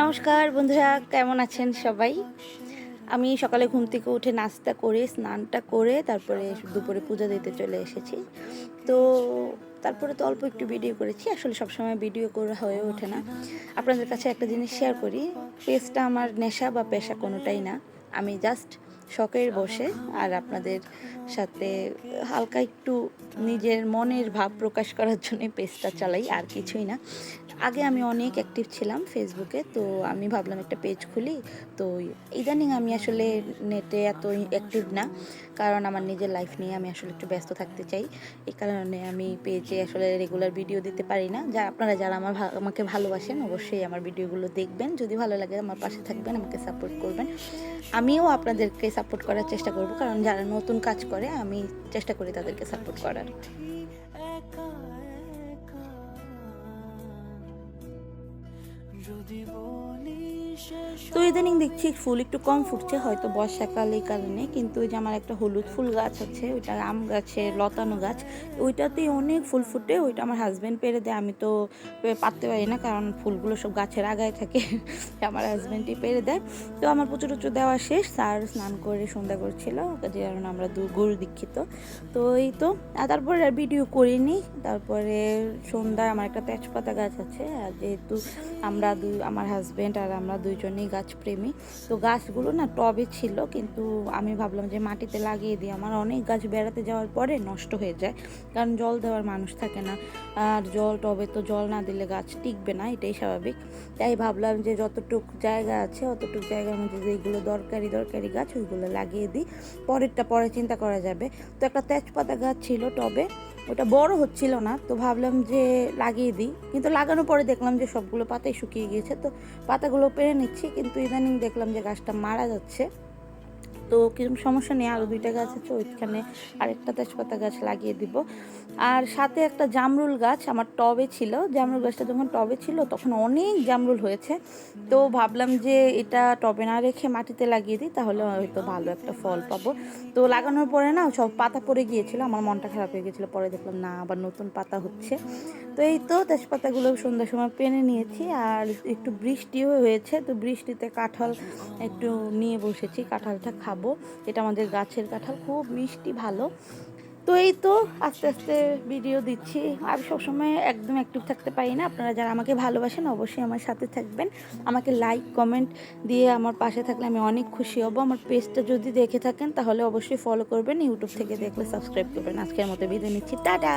নমস্কার বন্ধুরা, কেমন আছেন সবাই? আমি সকালে ঘুম থেকে উঠে নাস্তা করে, স্নানটা করে, তারপরে দুপুরে পূজা দিতে চলে এসেছি। তো তারপরে তো অল্প একটু ভিডিও করেছি, আসলে সবসময় ভিডিও করা হয়ে ওঠে না। আপনাদের কাছে একটা জিনিস শেয়ার করি পেজটা আমার নেশা বা পেশা কোনোটাই না। আমি জাস্ট শখের বসে আর আপনাদের সাথে হালকা একটু নিজের মনের ভাব প্রকাশ করার জন্য পেজটা চালাই, আর কিছুই না। আগে আমি অনেক অ্যাক্টিভ ছিলাম ফেসবুকে তো আমি ভাবলাম একটা পেজ খুলি। তো ইদানিং আমি আসলে নেটে এত অ্যাক্টিভ না, কারণ আমার নিজের লাইফ নিয়ে আমি আসলে একটু ব্যস্ত থাকতে চাই। এই কারণে আমি পেজে আসলে রেগুলার ভিডিও দিতে পারি না। যা, আপনারা যারা আমার আমাকে ভালোবাসেন, অবশ্যই আমার ভিডিওগুলো দেখবেন। যদি ভালো লাগে, আমার পাশে থাকবেন, আমাকে সাপোর্ট করবেন। আমিও আপনাদেরকে সাপোর্ট করার চেষ্টা করব কারণ যারা নতুন কাজ করে আমি চেষ্টা করি তাদেরকে সাপোর্ট করার। একা একা যদি বলি তো ইদানিং দেখছি ফুল একটু কম ফুটছে, হয়তো বর্ষাকাল এই কারণে। কিন্তু ওই যে আমার একটা হলুদ ফুল গাছ আছে, ওইটা আম গাছের লতানো গাছ ওইটাতেই অনেক ফুল ফুটে, ওইটা আমার হাজব্যান্ড পেরে দেয়। আমি তো পারতে পারি না, কারণ ফুলগুলো সব গাছের আগায় থাকে, আমার হাজব্যান্ডই পেরে দেয়। তো আমার প্রচুর প্রচুর দেওয়া শেষ, স্যার স্নান করে সন্ধ্যা করছিল কারণে আমরা দু গরু দীক্ষিত। তো এই তো তারপরে আর ভিডিও করিনি, তারপরে সন্ধ্যায় আমার একটা তেজপাতা গাছ আছে, আর যেহেতু আমরা দু আমার হাজব্যান্ড আর আমরা দুইজনেই গাছ প্রেমী তো গাছগুলো না টবে ছিল, কিন্তু আমি ভাবলাম যে মাটিতে লাগিয়ে দিই। আমার অনেক গাছ বেড়াতে যাওয়ার পরে নষ্ট হয়ে যায়, কারণ জল দেওয়ার মানুষ থাকে না। আর জল টবে তো জল না দিলে গাছ টিকবে না, এটাই স্বাভাবিক। তাই ভাবলাম যে যতটুক জায়গা আছে, অতটুক জায়গার মধ্যে যেগুলো দরকারি দরকারি গাছ, ওইগুলো লাগিয়ে দিই। পরেরটা পরে চিন্তা করা যাবে। তো একটা তেজপাতা গাছ ছিল টবে ওটা বড় হচ্ছিল না, তো ভাবলাম যে লাগিয়ে দিই। কিন্তু লাগানোর পরে দেখলাম যে সবগুলো পাতাই শুকিয়ে গিয়েছে, তো পাতাগুলো পেরে নিচ্ছি, কিন্তু ইদানিং দেখলাম যে গাছটা মারা যাচ্ছে। তো কিছু সমস্যা নেই আরও দুইটা গাছ আছে, ওইখানে আরেকটা তেজপাতা গাছ লাগিয়ে দিব। আর সাথে একটা জামরুল গাছ আমার টবে ছিল, জামরুল গাছটা যখন টবে ছিল তখন অনেক জামরুল হয়েছে। তো ভাবলাম যে এটা টবে না রেখে মাটিতে লাগিয়ে দিই, তাহলে হয়তো ভালো একটা ফল পাবো। তো লাগানোর পরে না সব পাতা পড়ে গিয়েছিল, আমার মনটা খারাপ হয়ে গেছিল পরে দেখলাম না, আবার নতুন পাতা হচ্ছে। তো এই তো তেজপাতাগুলো সন্ধ্যার সময় পেনে নিয়েছি, আর একটু বৃষ্টিও হয়েছে, তো বৃষ্টিতে কাঁঠাল একটু নিয়ে বসেছি, কাঁঠালটা খাব এটা আমাদের গাছের কাঁঠাল, খুব মিষ্টি, ভালো। তো এই তো আস্তে আস্তে ভিডিও দিচ্ছি। আমি সবসময় একদম অ্যাক্টিভ থাকতে পারি না। আপনারা যারা আমাকে ভালোবাসেন, অবশ্যই আমার সাথে থাকবেন। আমাকে লাইক কমেন্ট দিয়ে আমার পাশে থাকলে আমি অনেক খুশি হব। আমার পেজটা যদি দেখে থাকেন, তাহলে অবশ্যই ফলো করবেন। ইউটিউব থেকে দেখলে সাবস্ক্রাইব করবেন। আজকের মতো বিদায় নিচ্ছি। টাটা!